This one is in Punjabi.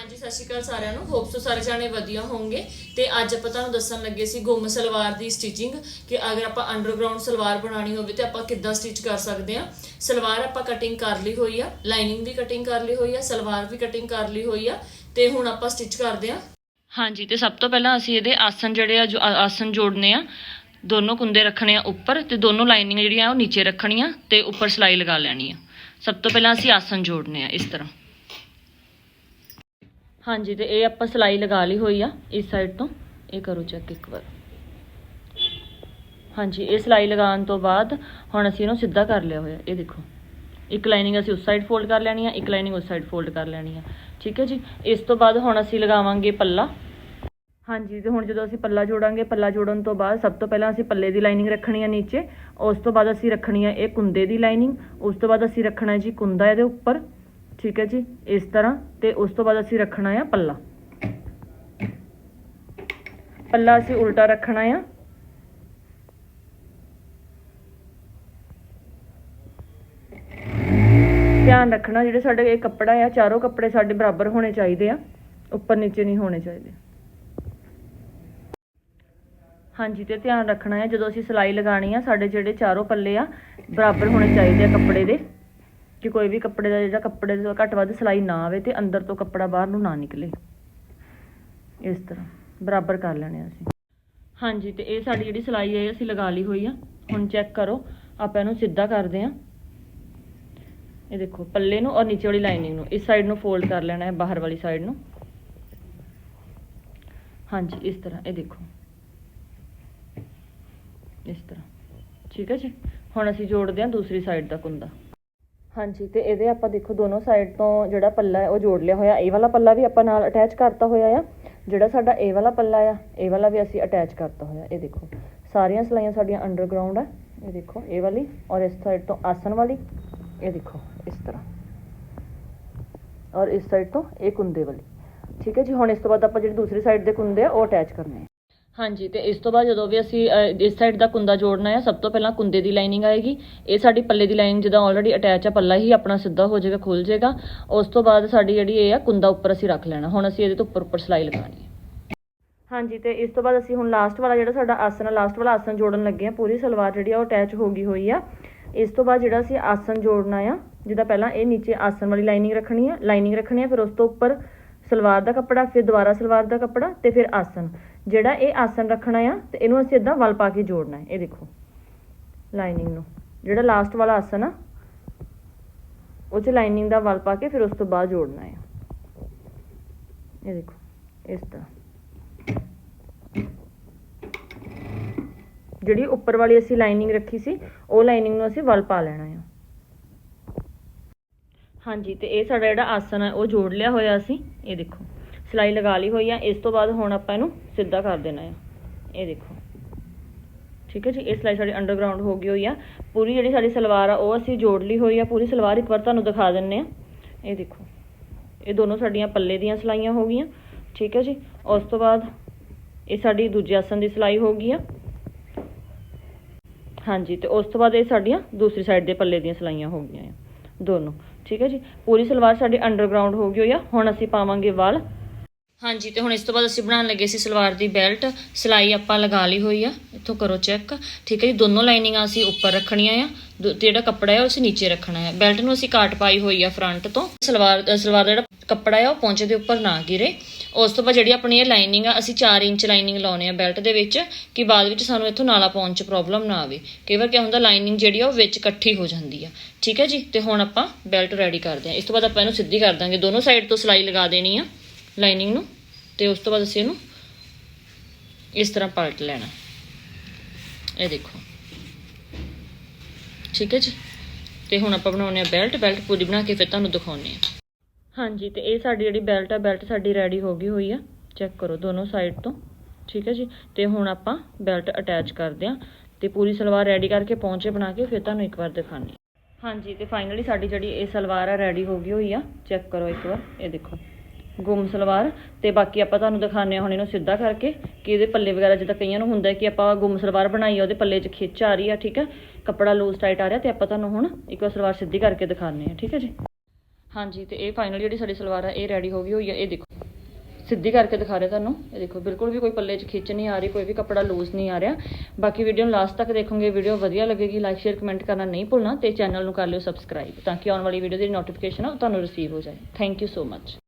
ਹਾਂਜੀ, ਸਤਿ ਸ਼੍ਰੀ ਅਕਾਲ ਸਾਰਿਆਂ ਨੂੰ। ਹੋਪ ਸੋ ਸਾਰੇ ਜਾਣੇ ਵਧੀਆ ਹੋਵੋਗੇ ਤੇ ਅੱਜ ਆਪਾਂ ਤੁਹਾਨੂੰ ਦੱਸਣ ਲੱਗੇ ਸੀ ਗੁੰਮ ਸਲਵਾਰ ਦੀ ਸਟਿਚਿੰਗ ਕਿ ਅਗਰ ਆਪਾਂ ਅੰਡਰਗਰਾਉਂਡ ਸਲਵਾਰ ਬਣਾਉਣੀ ਹੋਵੇ ਤੇ ਆਪਾਂ ਕਿੱਦਾਂ ਸਟਿਚ ਕਰ ਸਕਦੇ ਆ ਸਲਵਾਰ ਆਪਾਂ ਕਟਿੰਗ ਕਰ ਲਈ ਹੋਈ ਆ ਲਾਈਨਿੰਗ ਵੀ ਕਟਿੰਗ ਕਰ ਲਈ ਹੋਈ ਆ, ਸਲਵਾਰ ਵੀ ਕਟਿੰਗ ਕਰ ਲਈ ਹੋਈ ਆ, ਤੇ ਹੁਣ ਆਪਾਂ ਸਟਿਚ ਕਰਦੇ ਆ ਹਾਂਜੀ, ਤੇ ਸਭ ਤੋਂ ਪਹਿਲਾਂ ਅਸੀਂ ਇਹਦੇ ਆਸਨ ਜਿਹੜੇ ਆ, ਜੋ ਆਸਨ ਜੋੜਨੇ ਆ, ਦੋਨੋਂ ਕੁੰਦੇ ਰੱਖਣੇ ਆ ਉੱਪਰ ਤੇ ਦੋਨੋਂ ਲਾਈਨਿੰਗ ਜਿਹੜੀਆਂ ਉਹ ਨੀਚੇ ਰੱਖਣੀਆਂ ਤੇ ਉੱਪਰ ਸਲਾਈ ਲਗਾ ਲੈਣੀ ਆ। ਸਭ ਤੋਂ ਪਹਿਲਾਂ ਅਸੀਂ ਆਸਨ ਜੋੜਨੇ ਆ ਇਸ ਤਰ੍ਹਾਂ। ਹਾਂਜੀ, ਤੇ ਇਹ ਆਪਾਂ ਸਲਾਈ ਲਗਾ ਲਈ ਹੋਈ ਆ, ਇਸ ਸਾਈਡ ਤੋਂ। ਇਹ ਕਰੋ ਚੈੱਕ ਇੱਕ ਵਾਰ। ਹਾਂਜੀ, ਇਹ ਸਲਾਈ ਲਗਾਉਣ ਤੋਂ ਬਾਅਦ ਹੁਣ ਅਸੀਂ ਇਹਨੂੰ ਸਿੱਧਾ ਕਰ ਲਿਆ ਹੋਇਆ, ਇਹ ਦੇਖੋ। ਇੱਕ ਲਾਈਨਿੰਗ ਅਸੀਂ ਉਸ ਸਾਈਡ ਫੋਲਡ ਕਰ ਲੈਣੀ ਆ, ਇੱਕ ਲਾਈਨਿੰਗ ਉਸ ਸਾਈਡ ਫੋਲਡ ਕਰ ਲੈਣੀ ਆ। ਠੀਕ ਹੈ ਜੀ? ਇਸ ਤੋਂ ਬਾਅਦ ਹੁਣ ਅਸੀਂ ਲਗਾਵਾਂਗੇ ਪੱਲਾ। ਹਾਂਜੀ, ਤੇ ਹੁਣ ਜਦੋਂ ਅਸੀਂ ਪੱਲਾ ਜੋੜਾਂਗੇ, ਪੱਲਾ ਜੋੜਨ ਤੋਂ ਬਾਅਦ ਸਭ ਤੋਂ ਪਹਿਲਾਂ ਅਸੀਂ ਪੱਲੇ ਦੀ ਲਾਈਨਿੰਗ ਰੱਖਣੀ ਆ ਨੀਚੇ। ਉਸ ਤੋਂ ਬਾਅਦ ਅਸੀਂ ਰੱਖਣੀ ਆ ਇਹ ਕੁੰਦੇ ਦੀ ਲਾਈਨਿੰਗ ਉਸ ਤੋਂ ਬਾਅਦ ਅਸੀਂ ਰੱਖਣਾ ਜੀ ਕੁੰਦਾ ਇਹਦੇ ਉੱਪਰ। ਠੀਕ ਹੈ ਜੀ, ਇਸ ਤਰ੍ਹਾਂ ਤੇ ਉਸ ਤੋਂ ਬਾਅਦ ਅਸੀਂ ਰੱਖਣਾ ਆ ਪੱਲਾ। ਪੱਲਾ ਅਸੀਂ ਉਲਟਾ ਰੱਖਣਾ ਆ। ਧਿਆਨ ਰੱਖਣਾ ਜਿਹੜੇ ਸਾਡੇ ਇਹ ਕੱਪੜਾ ਆ, ਚਾਰੋਂ ਕੱਪੜੇ ਸਾਡੇ ਬਰਾਬਰ ਹੋਣੇ ਚਾਹੀਦੇ ਆ, ਉੱਪਰ ਨੀਚੇ ਨਹੀਂ ਹੋਣੇ ਚਾਹੀਦੇ। ਹਾਂਜੀ, ਤੇ ਧਿਆਨ ਰੱਖਣਾ ਹੈ ਜਦੋਂ ਅਸੀਂ ਸਿਲਾਈ ਲਗਾਣੀ ਆ, ਸਾਡੇ ਜਿਹੜੇ ਚਾਰੋਂ ਪੱਲੇ ਆ, ਬਰਾਬਰ ਹੋਣੇ ਚਾਹੀਦੇ ਆ ਕੱਪੜੇ ਦੇ। ਕਿ ਕੋਈ ਵੀ ਕੱਪੜੇ ਦਾ ਜਿਹੜਾ ਕੱਪੜੇ ਦੇ ਘੱਟ ਵੱਧ ਸਿਲਾਈ ਨਾ ਆਵੇ ਤੇ ਅੰਦਰ ਤੋਂ ਕੱਪੜਾ ਬਾਹਰ ਨੂੰ ਨਾ ਨਿਕਲੇ। ਇਸ ਤਰ੍ਹਾਂ, ਬਰਾਬਰ ਕਰ ਲੈਣੇ ਆ ਅਸੀਂ। ਹਾਂਜੀ, ਤੇ ਇਹ ਸਾਡੀ ਜਿਹੜੀ ਸਿਲਾਈ ਹੈ, ਇਹ ਅਸੀਂ ਲਗਾ ਲਈ ਹੋਈ ਆ। ਹੁਣ ਚੈੱਕ ਕਰੋ, ਆਪਾਂ ਇਹਨੂੰ ਸਿੱਧਾ ਕਰਦੇ ਆ ਇਹ ਦੇਖੋ, ਪੱਲੇ ਨੂੰ ਔਰ ਨੀਚੇ ਵਾਲੀ ਲਾਈਨਿੰਗ ਨੂੰ, ਇਸ ਸਾਈਡ ਨੂੰ ਫੋਲਡ ਕਰ ਲੈਣਾ ਹੈ, ਬਾਹਰ ਵਾਲੀ ਸਾਈਡ ਨੂੰ। ਹਾਂਜੀ, ਇਸ ਤਰ੍ਹਾਂ, ਇਹ ਦੇਖੋ। ਇਸ ਤਰ੍ਹਾਂ। ਠੀਕ ਹੈ ਜੀ? ਹੁਣ ਅਸੀਂ ਜੋੜਦੇ ਹਾਂ ਦੂਸਰੀ ਸਾਈਡ ਦਾ ਕੁੰਦਾ। ਹਾਂਜੀ, ਤੇ ਇਹਦੇ ਆਪਾਂ ਦੇਖੋ ਦੋਨੋਂ ਸਾਈਡ ਤੋਂ ਜਿਹੜਾ ਪੱਲਾ ਹੈ, ਉਹ ਜੋੜ ਲਿਆ ਹੋਇਆ। ਇਹ ਵਾਲਾ ਪੱਲਾ ਵੀ ਆਪਾਂ ਨਾਲ ਅਟੈਚ ਕਰਤਾ ਹੋਇਆ ਆ। ਜਿਹੜਾ ਸਾਡਾ ਇਹ ਵਾਲਾ ਪੱਲਾ ਆ, ਇਹ ਵਾਲਾ ਵੀ ਅਸੀਂ ਅਟੈਚ ਕਰਤਾ ਹੋਇਆ। ਇਹ ਦੇਖੋ, ਸਾਰੀਆਂ ਸਲਾਈਆਂ ਸਾਡੀਆਂ ਅੰਡਰਗਰਾਉਂਡ ਆ। ਇਹ ਦੇਖੋ, ਇਹ ਵਾਲੀ ਔਰ ਇਸ ਸਾਈਡ ਤੋਂ ਆਸਨ ਵਾਲੀ। ਇਹ ਦੇਖੋ, ਇਸ ਤਰ੍ਹਾਂ। ਔਰ ਇਸ ਸਾਈਡ ਤੋਂ ਇਹ ਕੁੰਦੇ ਵਾਲੀ। ਠੀਕ ਹੈ ਜੀ, ਹੁਣ ਇਸ ਤੋਂ ਬਾਅਦ ਆਪਾਂ ਜਿਹੜੀ ਦੂਸਰੀ ਸਾਈਡ ਦੇ ਕੁੰਦੇ ਆ, ਉਹ ਅਟੈਚ ਕਰਨੇ ਆ। ਹਾਂਜੀ ਤੇ ਇਸ ਤੋਂ ਬਾਅਦ ਜਦੋਂ ਵੀ ਅਸੀਂ ਅਹ, ਇਸ ਸਾਈਡ ਦਾ ਕੁੰਦਾ ਜੋੜਨਾ ਹੈ ਸਭ ਤੋਂ ਪਹਿਲਾਂ ਕੁੰਦੇ ਦੀ ਲਾਈਨਿੰਗ ਆਏਗੀ। ਇਹ ਸਾਡੀ ਪੱਲੇ ਦੀ ਲਾਈਨਿੰਗ ਜਿੱਦਾਂ ਆਲਰੇਡੀ ਅਟੈਚ ਆ ਪੱਲਾ ਹੀ ਆਪਣਾ ਸਿੱਧਾ ਹੋ ਜਾਏਗਾ ਖੁੱਲ ਜਾਏਗਾ। ਉਸ ਤੋਂ ਬਾਅਦ ਸਾਡੀ ਜਿਹੜੀ ਇਹ ਆ ਕੁੰਦਾ ਉੱਪਰ ਅਸੀਂ ਰੱਖ ਲੈਣਾ। ਹੁਣ ਅਸੀਂ ਇਹਦੇ ਤੋਂ ਉੱਪਰ ਉੱਪਰ ਸਿਲਾਈ ਲਗਾਉਣੀ ਹੈ ਹਾਂਜੀ ਤੇ ਇਸ ਤੋਂ ਬਾਅਦ ਅਸੀਂ ਹੁਣ ਲਾਸਟ ਵਾਲਾ ਜਿਹੜਾ ਸਾਡਾ ਆਸਨ ਆ ਲਾਸਟ ਵਾਲਾ ਆਸਨ ਜੋੜਨ ਲੱਗੇ ਆ ਪੂਰੀ ਸਲਵਾਰ ਜਿਹੜੀ ਆ ਉਹ ਅਟੈਚ ਹੋ ਗਈ ਹੋਈ ਆ। ਇਸ ਤੋਂ ਬਾਅਦ ਜਿਹੜਾ ਅਸੀਂ ਆਸਨ ਜੋੜਨਾ ਆ ਜਿਹਦਾ ਪਹਿਲਾਂ ਇਹ ਨੀਚੇ ਆਸਨ ਵਾਲੀ ਲਾਈਨਿੰਗ ਰੱਖਣੀ ਆ ਲਾਈਨਿੰਗ ਰੱਖਣੀ ਆ ਫਿਰ ਉਸ ਤੋਂ ਉੱਪਰ ਸਲਵਾਰ ਦਾ ਕੱਪੜਾ ਫਿਰ ਦੁਬਾਰਾ ਸਲਵਾਰ ਦਾ ਕੱਪੜਾ ਤੇ ਫਿਰ ਆਸਨ। ਜਿਹੜਾ ਇਹ ਆਸਨ ਰੱਖਣਾ ਆ ਤੇ ਇਹਨੂੰ ਅਸੀਂ ਇਦਾਂ ਵਲ ਪਾ ਕੇ ਜੋੜਨਾ ਹੈ। ਇਹ ਦੇਖੋ ਲਾਈਨਿੰਗ ਨੂੰ। ਜਿਹੜਾ ਲਾਸਟ ਵਾਲਾ ਆਸਨ ਆ, ਉਹ 'ਚ ਲਾਈਨਿੰਗ ਦਾ ਵਲ ਪਾ ਕੇ ਫਿਰ ਉਸ ਤੋਂ ਬਾਅਦ ਜੋੜਨਾ ਹੈ ਇਹ ਦੇਖੋ, ਇਸ ਤਰ੍ਹਾਂ। ਜਿਹੜੀ ਉੱਪਰ ਵਾਲੀ ਅਸੀਂ ਲਾਈਨਿੰਗ ਰੱਖੀ ਸੀ, ਉਹ ਲਾਈਨਿੰਗ ਨੂੰ ਅਸੀਂ ਵਲ ਪਾ ਲੈਣਾ ਆ। ਹਾਂਜੀ, ਤੇ ਇਹ ਸਾਡਾ ਜਿਹੜਾ ਆਸਨ ਹੈ ਉਹ ਜੋੜ ਲਿਆ ਹੋਇਆ ਅਸੀਂ ਇਹ ਦੇਖੋ। ਸਿਲਾਈ ਲਗਾ ਲਈ ਹੋਈ ਆ, ਇਸ ਤੋਂ ਬਾਅਦ ਹੁਣ ਆਪਾਂ ਇਹਨੂੰ ਸਿੱਧਾ ਕਰ ਦੇਣਾ ਆ। ਇਹ ਦੇਖੋ। ਠੀਕ ਹੈ ਜੀ, ਇਹ ਸਿਲਾਈ ਸਾਡੀ ਅੰਡਰਗਰਾਉਂਡ ਹੋ ਗਈ ਹੋਈ ਆ। ਪੂਰੀ ਜਿਹੜੀ ਸਾਡੀ ਸਲਵਾਰ ਆ, ਉਹ ਅਸੀਂ ਜੋੜ ਲਈ ਹੋਈ ਆ। ਪੂਰੀ ਸਲਵਾਰ ਇੱਕ ਵਾਰ ਤੁਹਾਨੂੰ ਦਿਖਾ ਦਿੰਨੇ ਆ। ਇਹ ਦੇਖੋ। ਇਹ ਦੋਨੋਂ ਸਾਡੀਆਂ ਪੱਲੇ ਦੀਆਂ ਸਲਾਈਆਂ ਹੋ ਗਈਆਂ। ਠੀਕ ਹੈ ਜੀ, ਉਸ ਤੋਂ ਬਾਅਦ ਇਹ ਸਾਡੀ ਦੂਜੇ ਆਸਨ ਦੀ ਸਿਲਾਈ ਹੋ ਗਈ ਆ। ਹਾਂਜੀ, ਤੇ ਉਸ ਤੋਂ ਬਾਅਦ ਇਹ ਸਾਡੀਆਂ ਦੂਸਰੀ ਸਾਈਡ ਦੇ ਪੱਲੇ ਦੀਆਂ ਸਲਾਈਆਂ ਹੋ ਗਈਆਂ ਆ। ਦੋਨੋਂ। ਠੀਕ ਹੈ ਜੀ, ਪੂਰੀ ਸਲਵਾਰ ਸਾਡੀ ਅੰਡਰਗਰਾਉਂਡ ਹੋ ਗਈ ਹੋਈ ਆ। ਹੁਣ ਅਸੀਂ ਪਾਵਾਂਗੇ ਵਾਲ। ਹਾਂਜੀ, ਤੇ ਹੁਣ ਇਸ ਤੋਂ ਬਾਅਦ ਅਸੀਂ ਬਣਾਉਣ ਲੱਗੇ ਸੀ ਸਲਵਾਰ ਦੀ ਬੈਲਟ। ਸਿਲਾਈ ਆਪਾਂ ਲਗਾ ਲਈ ਹੋਈ ਆ। ਇੱਥੋਂ ਕਰੋ ਚੈੱਕ। ਠੀਕ ਹੈ ਜੀ, ਦੋਨੋਂ ਲਾਈਨਿੰਗਾਂ ਅਸੀਂ ਉੱਪਰ ਰੱਖਣੀਆਂ ਆ। ਦੂ- ਤੇ ਜਿਹੜਾ ਕੱਪੜਾ ਹੈ ਉਹ ਅਸੀਂ ਨੀਚੇ ਰੱਖਣਾ ਹੈ ਬੈਲਟ ਨੂੰ ਅਸੀਂ ਕਾਟ ਪਾਈ ਹੋਈ ਆ ਫਰੰਟ ਤੋਂ। ਸਲਵਾਰ ਸਲਵਾਰ ਦਾ ਜਿਹੜਾ ਕੱਪੜਾ ਹੈ ਉਹ ਪਹੁੰਚੇ ਦੇ ਉੱਪਰ ਨਾ ਗਿਰੇ। ਉਸ ਤੋਂ ਬਾਅਦ ਜਿਹੜੀ ਆਪਣੀ ਇਹ ਲਾਈਨਿੰਗ ਆ, ਅਸੀਂ 4 ਇੰਚ ਲਾਈਨਿੰਗ ਲਾਉਣੇ ਆ ਬੈਲਟ ਦੇ ਵਿੱਚ, ਕਿ ਬਾਅਦ ਵਿੱਚ ਸਾਨੂੰ ਇੱਥੋਂ ਨਾਲਾ ਪਾਉਣ 'ਚ ਪ੍ਰੋਬਲਮ ਨਾ ਆਵੇ। ਕਈ ਵਾਰ ਕੀ ਹੁੰਦਾ, ਲਾਈਨਿੰਗ ਜਿਹੜੀ ਆ, ਉਹ ਵਿੱਚ ਇਕੱਠੀ ਹੋ ਜਾਂਦੀ ਆ। ਠੀਕ ਹੈ ਜੀ, ਤੇ ਹੁਣ ਆਪਾਂ ਬੈਲਟ ਰੈਡੀ ਕਰਦੇ ਆ। ਇਸ ਤੋਂ ਬਾਅਦ ਆਪਾਂ ਇਹਨੂੰ ਸਿੱਧੀ ਕਰ ਦਾਂਗੇ। ਦੋਨੋਂ ਸਾਈਡ ਤੋਂ ਸਿਲਾਈ ਲਗਾ ਦੇਣੀ ਆ। ਲਾਈਨਿੰਗ ਨੂੰ ਤੇ ਉਸ ਤੋਂ ਬਾਅਦ ਅਸੀਂ ਇਹਨੂੰ ਇਸ ਤਰ੍ਹਾਂ ਪਲਟ ਲੈਣਾ। ਇਹ ਦੇਖੋ। ਠੀਕ ਹੈ ਜੀ? ਤੇ ਹੁਣ ਆਪਾਂ ਬਣਾਉਣੇ ਆ ਬੈਲਟ। ਬੈਲਟ ਪੂਰੀ ਬਣਾ ਕੇ ਫਿਰ ਤੁਹਾਨੂੰ ਦਿਖਾਉਣੇ ਆ ਹਾਂਜੀ, ਤੇ ਇਹ ਸਾਡੀ ਜਿਹੜੀ ਬੈਲਟ ਆ, ਬੈਲਟ ਸਾਡੀ ਰੈਡੀ ਹੋ ਗਈ ਹੋਈ ਆ। ਚੈੱਕ ਕਰੋ ਦੋਨੋਂ ਸਾਈਡ ਤੋਂ। ਠੀਕ ਹੈ ਜੀ? ਤੇ ਹੁਣ ਆਪਾਂ ਬੈਲਟ ਅਟੈਚ ਕਰਦੇ ਆ ਤੇ ਪੂਰੀ ਸਲਵਾਰ ਰੈਡੀ ਕਰਕੇ ਪਹੁੰਚੇ ਬਣਾ ਕੇ ਫਿਰ ਤੁਹਾਨੂੰ ਇੱਕ ਵਾਰ ਦਿਖਾਣੀ ਹਾਂਜੀ, ਤੇ ਫਾਈਨਲੀ ਸਾਡੀ ਜਿਹੜੀ ਇਹ ਸਲਵਾਰ ਆ, ਰੈਡੀ ਹੋ ਗਈ ਹੋਈ ਆ। ਚੈੱਕ ਕਰੋ ਇੱਕ ਵਾਰ। ਇਹ ਦੇਖੋ। ਗੁੰਮ ਸਲਵਾਰ ਤੇ ਬਾਕੀ ਆਪਾਂ ਤੁਹਾਨੂੰ ਦਿਖਾਣੇ ਆ ਹੁਣ ਇਹਨੂੰ ਸਿੱਧਾ ਕਰਕੇ ਕਿ ਇਹਦੇ ਪੱਲੇ ਵਗੈਰਾ ਜਿੱਦਾਂ ਕਈਆਂ ਨੂੰ ਹੁੰਦਾ ਕਿ ਆਪਾਂ ਗੁੰਮ ਸਲਵਾਰ ਬਣਾਈ ਆ, ਉਹਦੇ ਪੱਲੇ 'ਚ ਖਿੱਚ ਆ ਰਹੀ ਆ, ਠੀਕ ਆ? ਕੱਪੜਾ ਲੂਜ਼ ਟਾਈਟ ਆ ਰਿਹਾ ਤੇ ਆਪਾਂ ਤੁਹਾਨੂੰ ਹੁਣ ਇੱਕ ਵਾਰ ਸਲਵਾਰ ਸਿੱਧੀ ਕਰਕੇ ਦਿਖਾਣੇ ਆ ਠੀਕ ਹੈ ਜੀ? ਹਾਂਜੀ, ਤੇ ਇਹ ਫਾਈਨਲ ਜਿਹੜੀ ਸਾਡੀ ਸਲਵਾਰ ਆ, ਇਹ ਰੈਡੀ ਹੋ ਗਈ ਹੋਈ ਹੈ ਇਹ ਦੇਖੋ। ਸਿੱਧੀ ਕਰਕੇ ਦਿਖਾ ਰਿਹਾ ਤੁਹਾਨੂੰ, ਇਹ ਦੇਖੋ, ਬਿਲਕੁਲ ਵੀ ਕੋਈ ਪੱਲੇ 'ਚ ਖਿੱਚ ਨਹੀਂ ਆ ਰਹੀ, ਕੋਈ ਵੀ ਕੱਪੜਾ ਲੂਜ਼ ਨਹੀਂ ਆ ਰਿਹਾ। ਬਾਕੀ ਵੀਡੀਓ ਨੂੰ ਲਾਸਟ ਤੱਕ ਦੇਖੋਗੇ ਵੀਡੀਓ ਵਧੀਆ ਲੱਗੇਗੀ ਲਾਈਕ ਸ਼ੇਅਰ ਕਮੈਂਟ ਕਰਨਾ ਨਹੀਂ ਭੁੱਲਣਾ ਤੇ ਚੈਨਲ ਨੂੰ ਕਰ ਲਿਓ ਸਬਸਕ੍ਰਾਈਬ ਤਾਂ ਕਿ ਆਉਣ ਵਾਲੀ ਵੀਡੀਓ ਦੀ ਨੋਟੀਫਿਕੇਸ਼ਨ ਆ, ਉਹ ਤੁਹਾਨੂੰ ਰਿਸੀਵ ਹੋ ਜਾਏ। Thank you so much